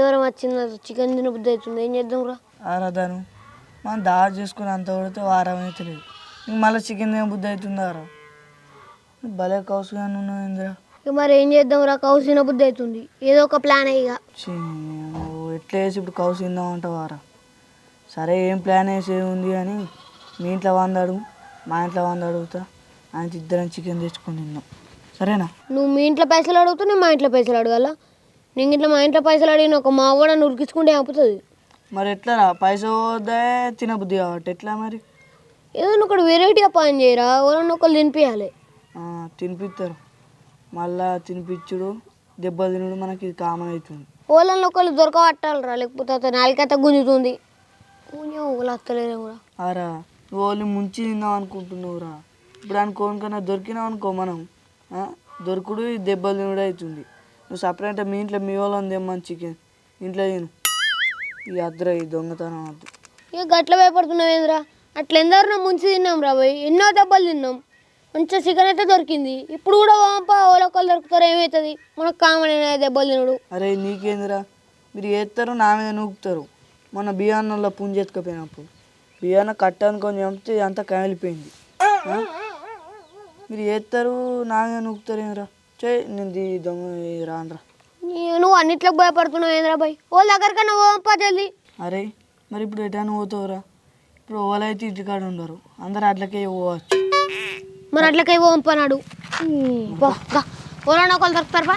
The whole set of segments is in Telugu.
ఆదివారం వచ్చింది చికెన్ తిన బుద్ధి అవుతుంది. ఏం చేద్దాం రా? ఆరాధను. మనం దారి చేసుకుని అంత కొడితే వారం అయితే లేదు. నీకు మళ్ళీ చికెన్ తిన బుద్ధి అవుతుందా రా? భలే కౌసుగా ఉన్నావు ఇందిరా ఇక మరి ఏం చేద్దాం రా? కౌసు తిన బుద్ధి అవుతుంది. ఏదో ఒక ప్లాన్ ఇక. ఎట్లా వేసి ఇప్పుడు కౌసు తిందాం అంటావారా సరే ఏం ప్లాన్ వేసి ఉంది అని మీ ఇంట్లో వంద అడుగు మా ఇంట్లో వంద అడుగుతా. ఆయన ఇద్దరం చికెన్ తెచ్చుకొని తిందాం. సరేనా? నువ్వు మీ ఇంట్లో పైసలు అడుగుతూ నేను మా ఇంట్లో పైసలు అడగాల? నేను ఇట్లా మా ఇంట్లో పైసలు అడిగిన ఒక మా కూడా నురికించుకుంటే ఆపుతుంది మరి ఎట్లా రా పైస పోతే తినబుద్ధి కాబట్టి ఎట్లా మరి? ఏదైనా ఒకటి వెరైటీగా పని చేయరా? ఎవరన్నా ఒకళ్ళు తినిపించాలి తినిపిస్తారు మళ్ళా తినిపించుడు దెబ్బలు తినడు మనకి ఇది కామన్ అవుతుంది ఓళ్ళని ఒకళ్ళు దొరకబట్టాలరా లేకపోతే అతను నాలుకైతే గుంజుతుంది. వస్తలేరు కూడా. నువ్వు ఓన్లీ ముంచి తిందాం అనుకుంటున్నావురా? ఇప్పుడు అనుకోనికన్నా దొరికినావు అనుకో మనం దొరుకుడు దెబ్బలు తినడు అవుతుంది. నువ్వు సపరేట్ మీ ఇంట్లో మీ వాళ్ళని తెమ్మని చికెన్. ఇంట్లో తిను. ఈ అద్ర ఈ దొంగతనం వద్దు ఇక గట్ల భయపడుతున్నావు ఏంద్రా? అట్లా ఎందరో ముంచి తిన్నాం రా పోయి ఎన్నో దెబ్బలు తిన్నాం. మంచిగా చికెన్ అయితే దొరికింది. ఇప్పుడు కూడా పంప ఓలొక్కలు దొరుకుతారు ఏమవుతుంది మనకు కామన్ దెబ్బలు తినడు. అరే నీకేందిరా? మీరు ఏస్తారు నా మీద నూకుతారు. మొన్న బియ్యాన్నంలో పుంజ ఎత్తుకపోయినప్పుడు. బియ్యాన్న కట్ట అనుకొని చంపితే అంతా కాలిపోయింది? మీరు ఏస్తారు నా మీద నూకుతారు ఏంద్రా? చే నేను దీ దొంగ రానరా నువ్వు అన్నిట్లోకి భయపడుతున్నావు ఏంద్రా బాయ్ వాళ్ళ దగ్గరకన్నా పంప జల్ది. అరే మరి ఇప్పుడు ఎటాను పోతావురా? ఇప్పుడు ఓలైతే ఇంటికాడ ఉండరు. అందరు అట్లకే పోవచ్చు. మరి అట్లకై పంపనాడు ఓలన్నా ఒకళ్ళు దొరుకుతారు బా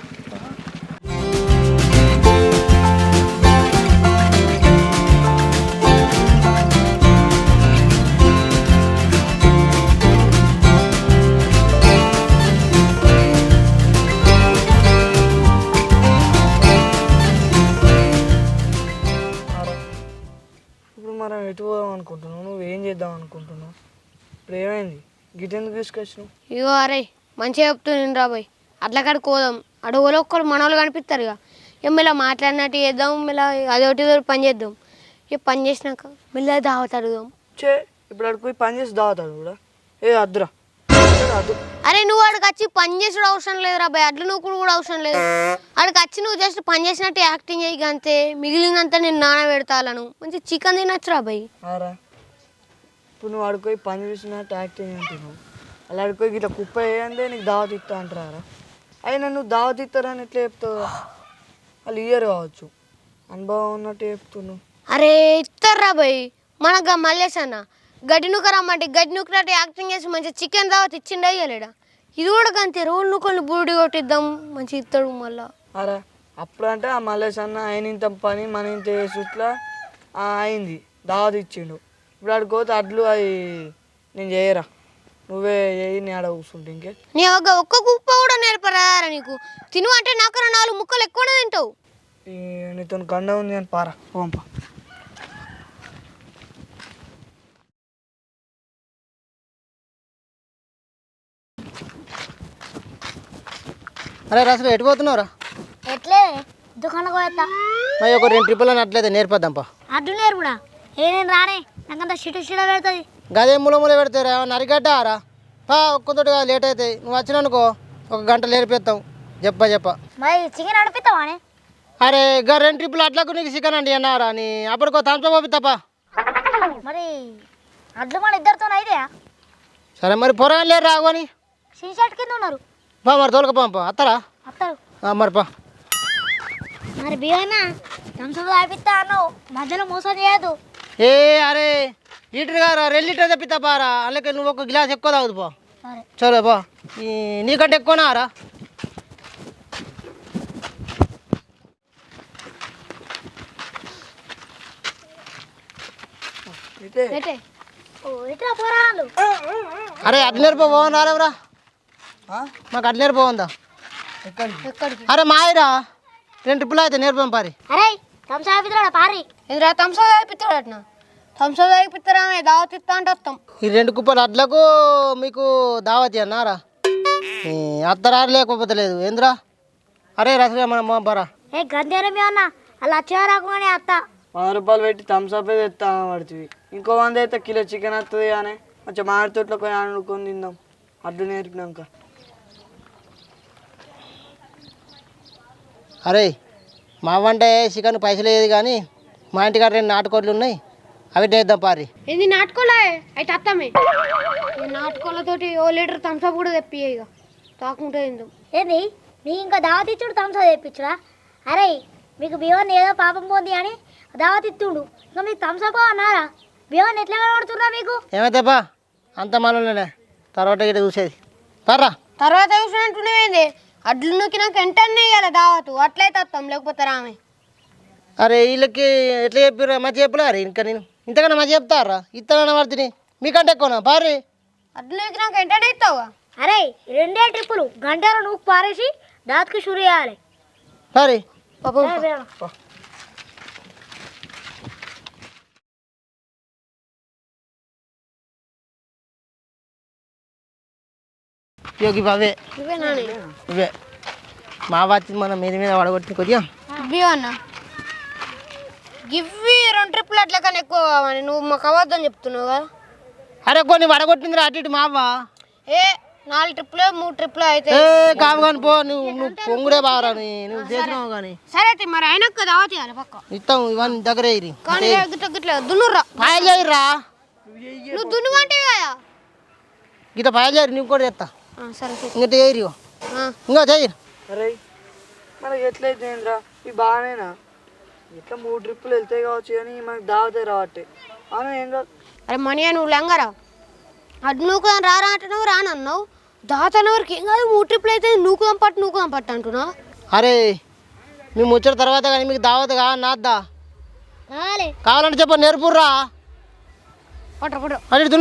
ఇప్పుడు ఏమైంది గిటెందుకు తీసుకొచ్చినావు? ఇగో అరే మంచిగా చెప్తున్నాను రా బాయ్. అట్లా కాడికి పోదాం. అడవులో ఒక్కడు మనోళ్ళు కనిపిస్తారు ఇక ఇక మెల్ల మాట్లాడినట్టు చేద్దాం మెల్ల అదొకటి ఇదొకటి పని చేద్దాం. ఇక పని చేసినాక మెల్ల దావత్ అడుగుదాం. చే ఇప్పుడు అక్కడికి పోయి పని చేసి దావుతాడు కూడా ఏ అద్దురా. అద్దు. అరే నువ్వు ఆడికి వచ్చి పని చేసుడు అవసరం లేదురా బాయ్. అడ్లు నువ్వు కూడా అవసరం లేదు. ఆడికి వచ్చి నువ్వు జస్ట్ పని చేసినట్టు యాక్టింగ్ అంతే మిగిలినంత నేను నాన పెడతాను మంచి చికెన్ తినచ్చురా బాయ్. ఆరా. ఇప్పుడు నువ్వు అడుకోయి పని చూసినట్టు యాక్టింగ్ అంటున్నావు. అలా అడుకోయి ఇట్లా కుప్ప వేయందే నీకు దావత్ ఇస్తా అంటారా? అయినా నువ్వు దావత్ ఇస్తారని ఎట్లా చెప్తావు? వాళ్ళు ఇయ్యరు కావచ్చు. అనుభవం ఉన్నట్టు చెప్తున్నావు. అరే ఇస్తారా బాయ్. మనకు మల్లేష్ అన్న. గడ్డి నూక రమ్మంటే గడ్డి నూకనట్టు యాక్టింగ్ చేసి మంచిగా చికెన్ దావత్ ఇచ్చిండు అయ్యలేడా ఇది కూడా అంతే రోల్ నూకల్ని బూడి కొట్టిద్దాం. మంచి ఇస్తాడు మళ్ళా. అరే అప్పుడంటే ఆ మల్లేష్ అన్న ఆయన ఇంత పని మన ఇంత చుట్ల అయింది. దావత్ ఇచ్చిండు. ఇప్పుడు ఆడికి పోతే అడ్లు అవి నేను చేయరా? నువ్వే చేయి నేను ఆడ కూర్చుంటే ఇంకే? నీ ఒక ఒక్క కుప్ప కూడా నేర్పరా నీకు? తిను అంటే నాకు నాలుగు ముక్కలు ఎక్కువనే తింటావు. ఈ నీతో గండ ఉంది అని పారా పంప అరే రసలు ఎటు పోతున్నావురా? ఎట్లే? దుకాణం పోయేస్తా మరి ఒక రెండు ట్రిప్పులు అని అట్లయితే నేర్పద్దాంపా అడ్డు నేర్పుడా? ఏ నేను రానే. నాకంత షిట షిట పెడుతుంది. గదే మూల మూల పెడతారా నరిగడ్డారా పా ఒక్కతోటి లేట్ అవుతాయి నువ్వు వచ్చిననుకో ఒక గంట నేర్పిస్తాం చెప్ప చెప్ప. మరి చికెన్ అడిపిస్తావానే అరే గా రెండు ట్రిప్పులు అట్లకు నీకు చికెన్ అండి అన్నారా నీ? అప్పటికో థమ్స్ పంపిస్తాపా మరి అడ్లు మన ఇద్దరితో అయితే సరే మరి పొరగా లేరు రాగని సీ షర్ట్ కింద ఉన్నారు. పా మరి తోలుక పంప. అత్తరా? ఆ, మరి పా. మరి బియ్యనా థమ్స్అప్ తాగిపిస్తా అన్నావు. మధ్యలో మోసం చేయదు ఏ అరే లీటర్ గారా రెండు లీటర్ తెప్పిస్తా పారా. అందుకే నువ్వు ఒక గ్లాస్ ఎక్కువ తాగుదు పో. సరే. చలో బా ఈ నీకంటే ఎక్కువనా రా. అరే అడ్లేరు పోవని రాలేవరా ఆ? మాకు అడ్లేరు పోవందా. ఎక్కడికి? ఎక్కడికి? అరే మాయరా రెండు ట్రిప్పులు అయితే నేర్పం పారి. అరే థమ్స్అప్ పారి? థమ్స్అప్ థమ్స్అప్ దావత్ ఇస్తా అంటే వస్తాం. ఈ రెండు కుప్పలు అడ్లకు మీకు దావతి అన్నారా? అత్తరారు లేకపోతే లేదు. ఏంద్రా? అరే రసగా మనం పంపరా ఏ గంధేరం ఏమన్నా? అలా వచ్చే రాకుండా అత్త. వంద రూపాయలు పెట్టి థమ్స్ అప్ తెస్తా పడుతుంది ఇంకో వంద అయితే కిలో చికెన్ వస్తుంది కానీ కొంచెం మామిడి తోటలో పోయి ఆడుకొని తిందాం. అడ్డు నేర్పినాక. అరే మా వంటే చికెన్ పైసలు లేదు కానీ మా ఇంటికాడ రెండు నాటుకోళ్ళు ఉన్నాయి. అవి వేద్దాం పారి. ఏంది నాటుకోలే అయితే అత్తమే ఈ నాటుకోలతోటి ఓ లీటర్ థమ్స్అప్ కూడా తెప్పి ఇక తాకుంటే ఏందో. ఏంది? నీ ఇంకా దావత్ ఇచ్చుడు తమసా తెప్పించురా అరే మీకు బియ్యాన్ని ఏదో పాపం పోంది అని దావత్ ఇత్తుడు ఇంకా మీకు తమసా అన్నారా? బియ్యాన్ని ఎట్లా కనబడుతున్నా మీకు? ఏమైతేపా అంత మనలోనే తర్వాత గిట్ట చూసేది. పర్రా. తర్వాత చూసినట్టునేది అడ్లు నూకినాక వెంటనే ఇవ్వాలి దావతు. అట్లయితే వస్తాం లేకపోతే రామే. అరే వీళ్ళకి ఎట్లా చెప్పారా మంచి చెప్పలే అరే ఇంకా నేను. ఇంతకన్నా మంచి చెప్తారా? ఇత్తనా పడుతుంది మీకంటే ఎక్కువనా? పారి. అడ్లు నూకినాక వెంటనే ఇస్తావుగా? అరే రెండే ట్రిప్పులు. గంటలో నువ్వు పారేసి దావత్కి షురు చేయాలి. పారి. పాపం. యోగి బావే. ఇవే మా వచ్చి మన మీద మీద పడగొట్టి కొద్దిగా. ఇవి రెండు ట్రిప్పులు అట్లా కన్నా ఎక్కువ కావాలి. నువ్వు మాకు అబద్ధం చెప్తున్నావు కదా. అరే కొన్ని వడగొట్టింది అటు ఇటు మావ. ఏ నాలుగు ట్రిప్పులు మూడు ట్రిప్పులు అయితే. కాదు కానీ పో నువ్వు నువ్వు పొంగుడే బాగా నువ్వు చేసినావు కానీ సరే అయితే మరి అయినాక దావత్ చేయాలి పక్క. ఇస్తాం ఇవన్నీ దగ్గరే కానీ గిట్ల దున్నుర్రా. పాయలు చేయరా? నువ్వు దున్నుమంటే కదా గిట్ట పాయలు చేయరు? నువ్వు కూడా చేస్తా. సరే సరే. ఇంకటి చేయరు ఇంకా చేయరు. అరే మనకి ఎట్లయితే ఏంద్రా? ఇవి బాగానేనా? ఇట్లా మూడు ట్రిప్పులు వెళ్తాయి కావచ్చు కానీ మనకి దావతే రావట్టే. అవును ఏం కాదు అరే మణి నువ్వు లెంగరా? అటు నూకుదాం రారా అంటున్నావు రానన్నావు దాతన వరకు ఏం కాదు మూడు ట్రిప్పులు అయితే నూకుదాం పట్టు నూకుదాం పట్టు అంటున్నావు. అరే మేము వచ్చిన తర్వాత కానీ మీకు దావత్ కా నాద్దా? కావాలి. కావాలంటే చెప్ప నేర్పుర్రా? పట్టు పట్టు. ఇటు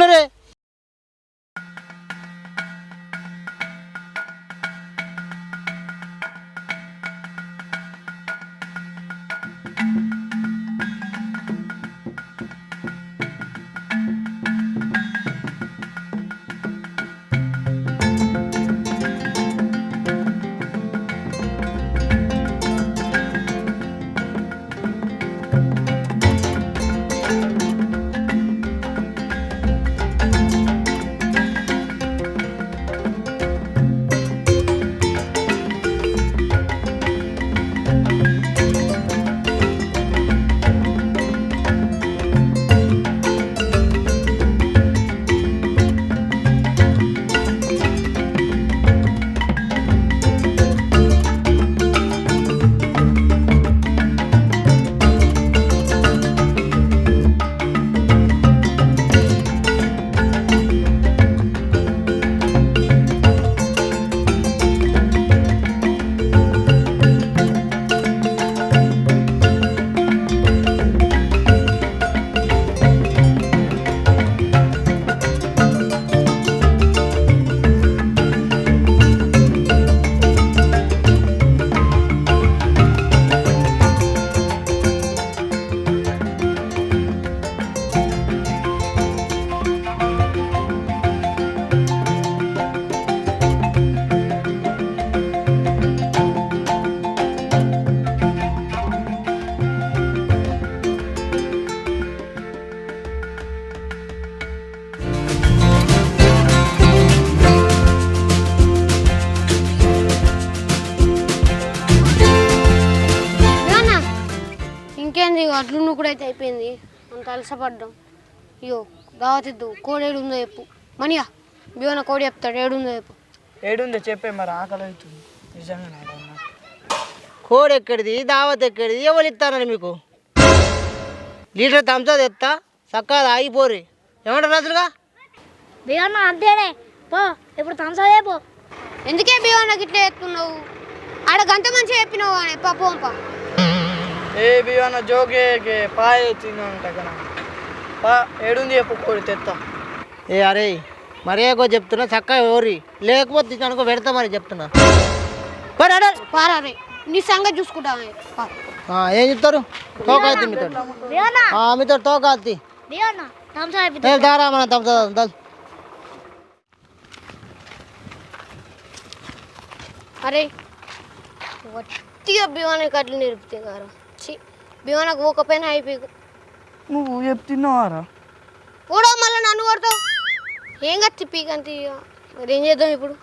అలసపడ్డాం అయ్యో దావతిద్దు కోడి ఏడుందో చెప్పు. మనియా బియోన కోడి చెప్తాడు ఏడుందో చెప్పు. ఏడుంది చెప్పే మరి ఆకలి అవుతుంది. నిజంగా కోడి ఎక్కడిది దావత్ ఎక్కడిది ఎవరు ఇస్తానని మీకు? లీటర్ థమ్సా తెస్తా చక్కగా ఆగిపోరి ఏమంటారు రాజులుగా? బియ్యన్న అంతేనే. పో ఇప్పుడు తమసా పో ఎందుకే బియోన గిట్ల చెప్తున్నావు? ఆడ గంట మంచిగా చెప్పినావు అని పప్పు పంప. ఏ బియ్యన్న జోకే పాయ తిన్నానంట కదా. పా ఏడుంది చెప్పు కోడి తెత్తా. ఏ అరే మరీ ఎక్కువ చెప్తున్నా చక్కగా ఓరి లేకపోతే అనుకో పెడతా మరి చెప్తున్నా పారా రే నీ సంగతి చూసుకుంటా. ఏం చెప్తారు? తోకాల్తి మీతో. మీతో తమసా ఏ దారా మన దల్ అరే వట్టిగా బియోనకి అట్లు నేర్పితే గారు. బియోనకు పోకపోయినా అయిపోయి నువ్వు చెప్తున్నావారా? కూడా మళ్ళీ నన్ను కొడతావు. ఏం కత్తి పీకంత మరి ఏం చేద్దాం ఇప్పుడు?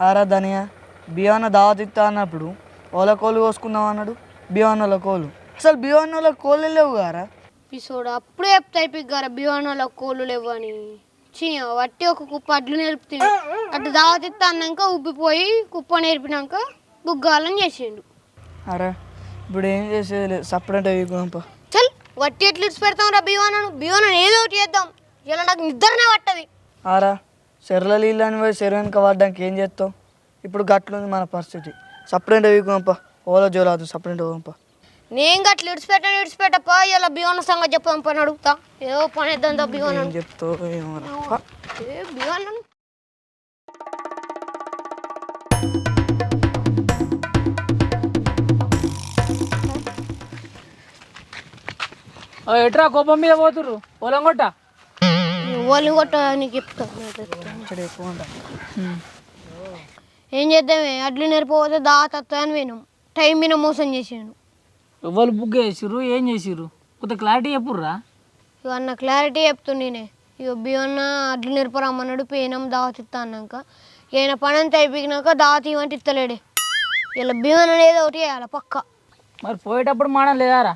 ఆరా ధనియా బియ్యాన దావత్ ఇస్తా అన్నప్పుడు ఓల కోళ్ళు కోసుకుందాం అన్నాడు బియ్యాన్నోళ్ళ కోళ్ళు. అసలు బియ్యాన్నోళ్ళ కోళ్ళు లేవు గారా? పిసోడు అప్పుడే చెప్తా అయిపోయి బివానాల కోళ్ళు లేవని చీ వట్టి ఒక కుప్ప అడ్లు నేర్పుతుంది అటు దావతిత్తా అన్నాక ఉబ్బిపోయి కుప్ప నేర్పినాక బుగ్గాలని చేసిండు. అరే ఇప్పుడు ఏం చేసేది లేదు. సపరేట్ చల్ వట్టి ఎట్లు ఇడిచి పెడతాం రా బివానను? బివానను ఏదో ఒకటి చేద్దాం. ఇలా నాకు నిద్రనే పట్టది. ఆరా చెర్ల నీళ్ళని పోయి చెరువునికి పడ్డానికి ఏం చేస్తావు? ఇప్పుడు గట్లుంది మన పరిస్థితి. సపరేట్ అయ్యి ఓలో జోలాదు సపరేట్ పంప నేను గట్ల ఇడిచిపెట్టాను ఇడిచిపెట్టప్ప ఇలా బివాన సంగతి చెప్తాం పని అడుగుతా. ఏదో పని ఇద్దాం ఏం చెప్తావు ఏమోరా ఎట్రా కోపం మీద పోతుర్రు? పొలం కొట్ట వాళ్ళని కొట్ట నీకు చెప్తా. ఇక్కడ ఎక్కువ ఉండ. ఏం చేద్దామే? అడ్లు నేర్పోతే దాతత్తా అని విను టైం మీద మోసం చేసాను ఎవరు బుక్ చేసిర్రు ఏం చేసిర్రు? కొత్త క్లారిటీ చెప్పుర్రా? ఇక అన్న క్లారిటీ చెప్తుండేనే ఇక బియ్యన్న అడ్లు నేర్పరమ్మన్నాడు పేనం దావతిత్తా అన్నాక. ఈయన పని అంతా అయిపోయినాక దావతి ఇవ్వంటే ఇస్తలేడే ఇలా బియ్యం అనేది ఒకటి వేయాలి పక్క. మరి పోయేటప్పుడు మానం లేదారా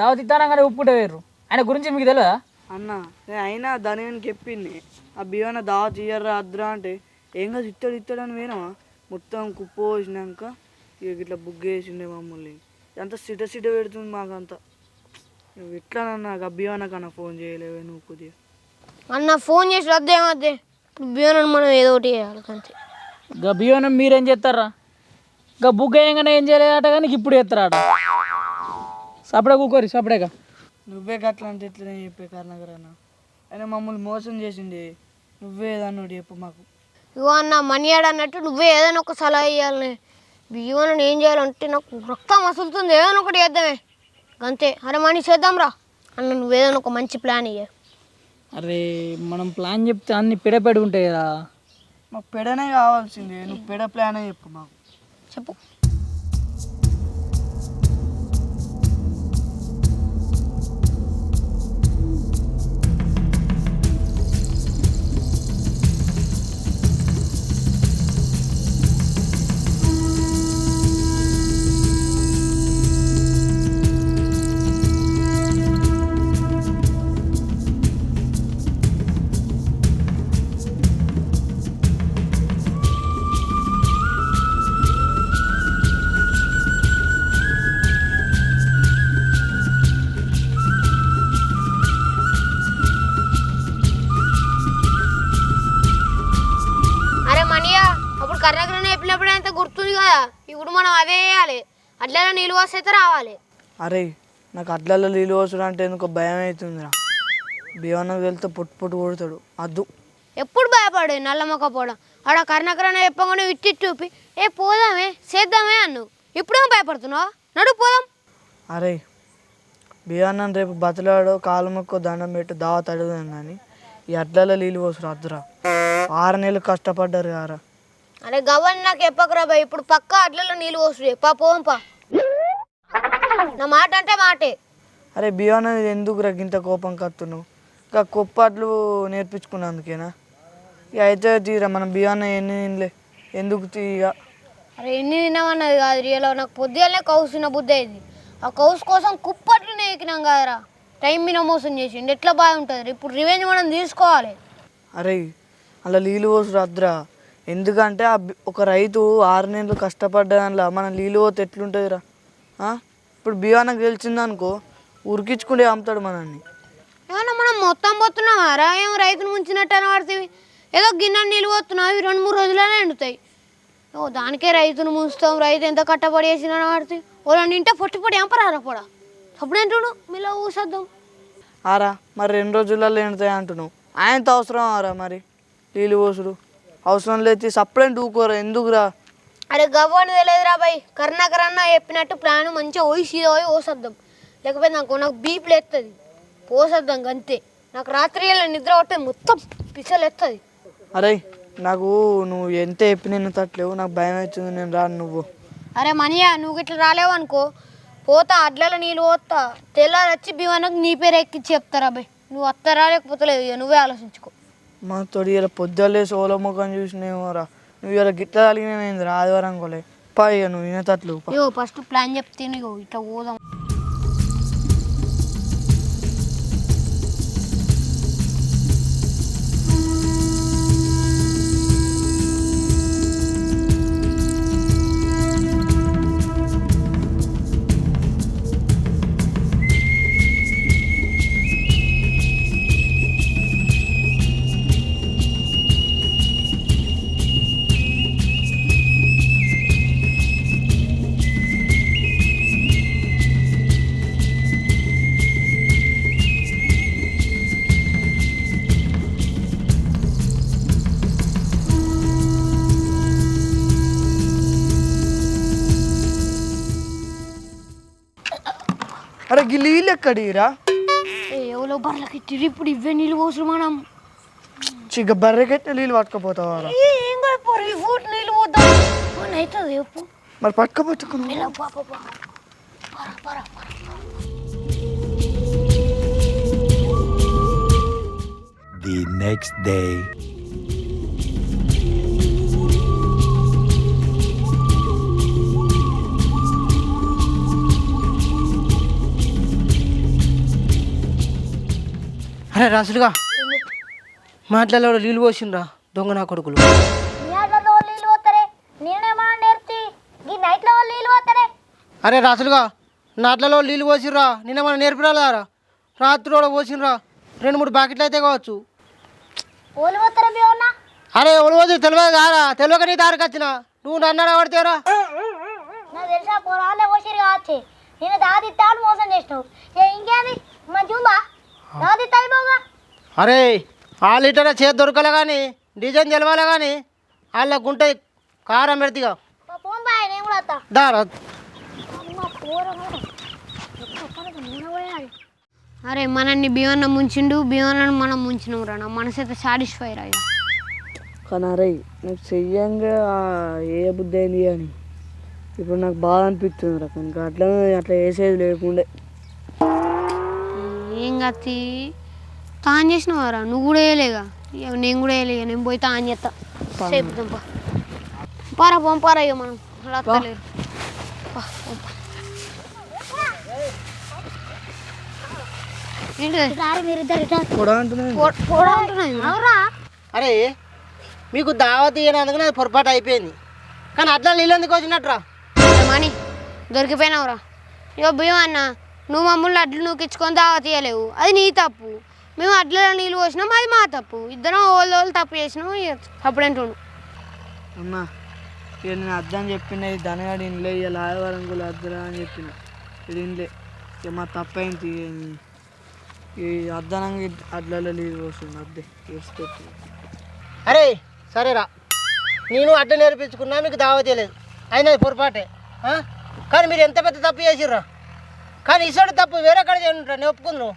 దావత్ ఇస్తానగానే ఉప్పుకుంటే వేర్రు. ఆయన గురించి మీకు తెలియదా అన్న నేను అయినా దాని చెప్పింది. ఆ బియ్యాన దావా తీయర్రా అద్రా అంటే ఏం కాదు ఇస్తాడు ఇస్తాడు అని పోయినావా? మొత్తం కుప్ప పోసినాక ఇక ఇట్లా బుక్ చేసిండే మమ్మల్ని. అంత సిట సిట పెడుతుంది మాకంతా. నువ్వు ఎట్లానన్నా ఆ బియ్యాన కన్నా ఫోన్ చేయలేవే నువ్వు కొద్దిగా. అన్న ఫోన్ చేసి రద్దేమద్దే బియ్యం మనం ఏదో ఒకటి వేయాలి అంతే. గా బియ్యం మీరేం చేస్తారా? గా బుక్ అయ్యంగానే ఏం చేయలేదట కానీ ఇప్పుడు చేస్తారట? సపడే కూకోరి సపడేగా నువ్వే గట్లా అంటే చెప్పే కర్ణగర్ అన్న అయినా మమ్మల్ని మోసం చేసిండే. నువ్వే ఏదన్నా చెప్పు మాకు. ఇగో అన్న మనీ ఆడ అన్నట్టు నువ్వే ఏదైనా ఒక సలహా ఇవ్వాలని బియ్యం ఏం చేయాలంటే నాకు రక్తం మసులుతుంది ఏదైనా ఒకటి చేద్దామే. అంతే అరే మనీ చేద్దాం రా. అన్న నువ్వు ఏదైనా ఒక మంచి ప్లాన్ ఇయ్య. అరే మనం ప్లాన్ చెప్తే అన్ని పిడపెడి ఉంటాయి కదా. మాకు పెడనే కావాల్సిందే. నువ్వు పెడ ప్లానే చెప్పు మాకు. చెప్పు. అట్లా నీళ్ళు వస్తే అయితే రావాలి. అరే నాకు అడ్లలో నీళ్ళు పోసుడు అంటే ఎందుకో భయం అవుతుందిరా. బియ్యానికి వెళ్తే పొట్టు పొట్టు కొడతాడు. అద్దు. ఎప్పుడు భయపడు నల్లమ్మక పోవడం. ఆడ కర్ణకరణ చెప్పగానే ఇట్టి చూపి ఏ పోదామే చేద్దామే అన్ను ఇప్పుడేమో భయపడుతున్నావు? నడు పోదాం. అరే బియ్యాన్ని రేపు బతలాడో కాలు మొక్కో దండం పెట్టు దావత్ అడుగుదాం కానీ ఈ అడ్లలో నీళ్ళు పోసుడు అద్దురా. ఆరు నెలలు కష్టపడ్డారు కారా అరే గవ్వని నాకు చెప్పకరా ఇప్పుడు పక్క అట్లలో నీళ్ళు పోసుడే. పా పోం పా. నా మాట అంటే మాటే. అరే బియ్యాన్ని ఎందుకు గింత కోపం కత్తున్నావు? ఇంకా కొప్పట్లు నేర్పించుకున్నందుకేనా ఇక అయితే తీరా మనం బియ్యాన్ని ఎన్ని తినలే? ఎందుకు తీయ అరే ఎన్ని తిన్నామన్నది కాదు రియలో. నాకు పొద్దుగానే కౌసిన బుద్ధి అయింది. ఆ కౌస్ కోసం కుప్పట్లు నేకినాం కదరా. టైం మీద మోసం చేసిండు. ఎట్లా బాగుంటుంది ఇప్పుడు రివెంజ్ మనం తీసుకోవాలి. అరే అలా నీళ్ళు పోసుడు అద్దురా. ఎందుకంటే ఆ బి- ఒక రైతు ఆరు నెలలు కష్టపడ్డ దానిలో మనం నీళ్ళు పోతే ఎట్లుంటుందిరా? ఆ? ఇప్పుడు బియ్యానికి గెలిచిందనుకో ఉరికించుకుంటే అమ్ముతాడు మనల్ని. ఏమన్నా మనం మొత్తం పోతున్నావా రా ఏం రైతును ముంచినట్టు అనబడుతుంది. ఏదో గిన్నె నీళ్ళు పోతున్నావు ఇవి రెండు మూడు రోజులనే ఎండుతాయి. ఓ దానికే రైతును ముంచుతాం రైతు ఎంత కట్టపడి వేసిన అనబడుతుంది. ఓ రెండు ఇంట పొట్టి పొడి ఎంపరారా పొడ. అప్పుడేంటుడు మీలో ఊసొద్దాం. ఆరా మరి రెండు రోజులలో ఎండుతాయి అంటున్నావు. ఆయనతో అవసరం ఆరా మరి? నీళ్ళు పోసుడు. అవసరం లేదు సప్లైంట్ ఊకోరా ఎందుకురా? అరే గవ్వని తెలియదురా బాయ్. కర్ణాకర్ అన్న చెప్పినట్టు ప్లాన్ మంచిగా సీదా పోయి పోసొద్దాం. లేకపోతే నాకు నాకు బీపీలు ఎత్తది పోసొద్దాం అంతే. నాకు రాత్రి నిద్ర పట్టేది మొత్తం పిచ్చలు ఎత్తది అరే నాకు నువ్వు ఎంత చెప్పిన తట్లేవు నాకు భయం అవుతుంది నేను రాను నువ్వు. అరే మనీయా నువ్వు ఇట్లా రాలేవు అనుకో. పోతా అడ్లలో నీళ్ళు పోతా. తెల్లారి వచ్చి భీమానికి నీ పేరు ఎక్కించి చెప్తారా బాయ్. నువ్వు వస్తారా లేకపోతే లేదు నువ్వే ఆలోచించుకో. మా తోడి ఇలా పొద్దులే సోలో ముఖం చూసినేమోరా నువ్వు ఇలా గిట్ల కలిగినవేంది ఆదివారం కోలే. పాయ నువ్వు వినేటట్లు ఫస్ట్ ప్లాన్ చెప్తే ఇట్లా పోదాం. అరే గిల్లి వీళ్ళు ఎక్కడిరా? ఏ, ఎవరో బర్లకి తిరిగి ఇప్పుడు ఇవే నీళ్ళు పోసు మనం. చిగ్గ బర్రెకెట్టిన నీళ్ళు పట్టుకపోతావా ఏం కాదు ఈ ఫూట్ నీళ్ళు పోద్దాం అవును అవుతుంది చెప్పు మరి పట్టుకపోతుకున్నావు ఇలా పాప The next day. అరే రాసులుగా మాటలలో నీళ్ళు పోసిండ్రా దొంగ నా కొడుకులు. అరే రాసులుగా నాట్లలో నీళ్ళు పోసిర్రా నిన్న మనం నేర్పిరాలేరా రాత్రి కూడా పోసిండ్రా రెండు మూడు బాకెట్లు అయితే కావచ్చు. అరే ఎవరు పోసి తెలియదు కారా తెలియక నీ దారికి వచ్చిన. నువ్వు నన్ను నాకు తెలుసా పొలాలే పోసిరు కావచ్చు. నేను దాదిత్తాను మోసం చేసినావు. ఇంకేంది? మంచి ఉందా అరే ఆ లీటర్ చేతి దొరకలే కానీ డిజైన్ తెలవాలి కానీ వాళ్ళ గుంట కారం పెడతీగా. పోయాడు. అరే మనల్ని బియ్యన్న ముంచిండు బియ్యన్నను మనం ముంచినాం రా నా మనసు అయితే సాటిస్ఫై రా. కానీ అరే నాకు చెయ్యంగా ఏ బుద్ధి అయింది అని ఇప్పుడు నాకు బాధ అనిపిస్తుంది రా. కానీ అట్లా అట్లా వేసేది లేకుండే. ఏం కత్తి తాన్ చేసినవారా? నువ్వు కూడా వేయలేగా నేను కూడా వేయలేగా నేను పోయి తాన్ చేస్తా సేపుతాం పా. పారా పంపారా ఇక మనం. రత్తలేరు అరే మీకు దావత్ ఇయ్యనందుకు నాది పొరపాటు అయిపోయింది. కానీ అట్లా నీళ్ళు ఎందుకు వచ్చినట్రా మణి దొరికిపోయినావురా. ఇగో బియ్యం అన్న నువ్వు మమ్మల్ని అడ్లు నువ్వు ఇచ్చుకొని దావా తీయలేవు. అది నీ తప్పు. మేము అడ్లలో నీళ్ళు పోసినాం అది మా తప్పు. ఇద్దరం ఓళ్ళు వాళ్ళు తప్పు చేసినాం ఇక తప్పుడేంటుండు అమ్మా ఇక నేను అర్థం చెప్పిన ఇది ధనగాడు ఇంట్లో ఇక లాయవరం కూడా అద్దరా అని చెప్పిన. ఇది ఇంట్లో ఇక మా తప్పైంది ఈ అద్దనంగా అడ్లలో నీళ్ళు పోస్తుంది అద్దె వేసుకొచ్చి అరే సరేరా. నేను అడ్డ నేర్పించుకున్నా మీకు దావత్ ఇవ్వలేదు అయినా పొరపాటే. ఆ? కానీ మీరు ఎంత పెద్ద తప్పు చేసిర్రా? కానీ ఇసోడు తప్పు వేరే కాడ చేయనుంటా నేను ఒప్పుకుందును.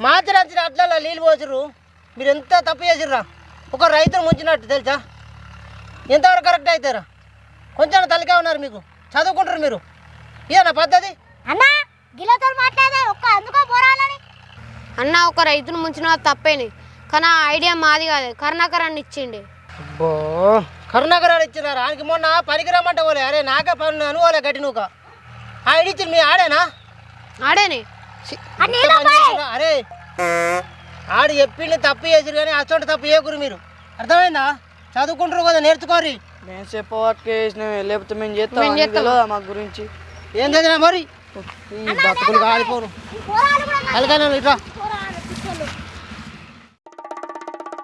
మాత్రం అంచిన అట్లా నీళ్ళు పోసిర్రు. మీరు ఎంత తప్పు చేసిర్రా? ఒక రైతును ముంచినట్టు తెలుసా? ఎంతవరకు కరెక్ట్ అవుతారా కొంచెం తలకే ఉన్నారు మీకు. చదువుకుంటారు మీరు. ఇదేనా పద్ధతి? అన్నా గిలతో మాట్లాడే ఒక్క అందుకో పోరాలని. అన్న ఒక రైతును ముంచిన తప్పేనే కానీ ఆ ఐడియా మాది కాదు. కరుణాకరాన్ని ఇచ్చిండే. అబ్బో కరుణాకరాడు ఇచ్చినారు? ఆయనకి మొన్న పనికి రమ్మంటే పోలే. అరే నాకే పని అను పోలే గట్టి నువ్వు ఆ ఇచ్చింది మీ ఆడేనా? ఆడేనే? అరే ఆడు చెప్పింది తప్పు చేసిరు కానీ అసలు తప్పు చేయకూరు మీరు. అర్థమైందా? చదువుకుంటారు కదా నేర్చుకోరి నేను చెప్పవాటికి వేసిన లేకపోతే మేము చేస్తాం. మా గురించి? ఏం చదివినా మరి? బతుకులు కాలిపోరు. పోరాలు కూడా అలాగే ఇట్లా